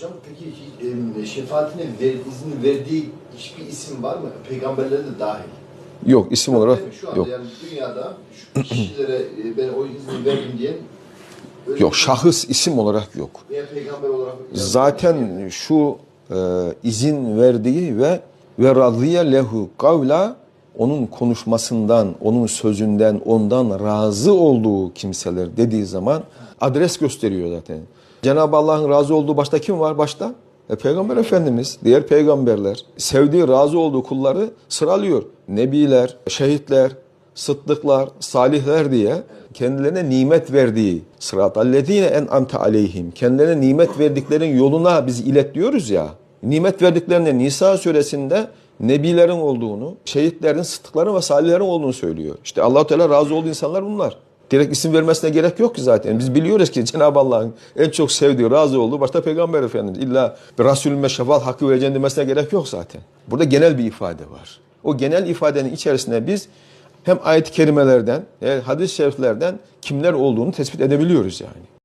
Hocam peki e, şefaatine ver, izin verdiği hiçbir isim var mı? Peygamberlere de dahil. Yok isim olarak? Şu anda yok. yani dünyada şu kişilere e, ben o izni verdim öyle Yok şahıs isim olarak yok. veya peygamber olarak Zaten şu e, izin verdiği ve ve radiye lehu kavla onun konuşmasından, onun sözünden, ondan razı olduğu kimseler dediği zaman adres gösteriyor zaten. Cenab-ı Allah'ın razı olduğu başta kim var başta? E, Peygamber Efendimiz, diğer peygamberler, sevdiği, razı olduğu kulları sıralıyor. Nebiler, şehitler, sıddıklar, salihler diye kendilerine nimet verdiği sıratallezine en amte aleyhim kendilerine nimet verdiklerin yoluna biz ilet diyoruz ya. Nimet verdiklerine Nisa suresinde nebilerin olduğunu, şehitlerin, sıddıkların ve salihlerin olduğunu söylüyor. İşte allah Teala razı olduğu insanlar bunlar. Direkt isim vermesine gerek yok ki zaten. Biz biliyoruz ki Cenab-ı Allah'ın en çok sevdiği, razı olduğu başta Peygamber Efendimiz. İlla bir Resulüme şefaat hakkı vereceğini demesine gerek yok zaten. Burada genel bir ifade var. O genel ifadenin içerisine biz hem ayet-i kerimelerden, hem hadis-i şeriflerden kimler olduğunu tespit edebiliyoruz yani.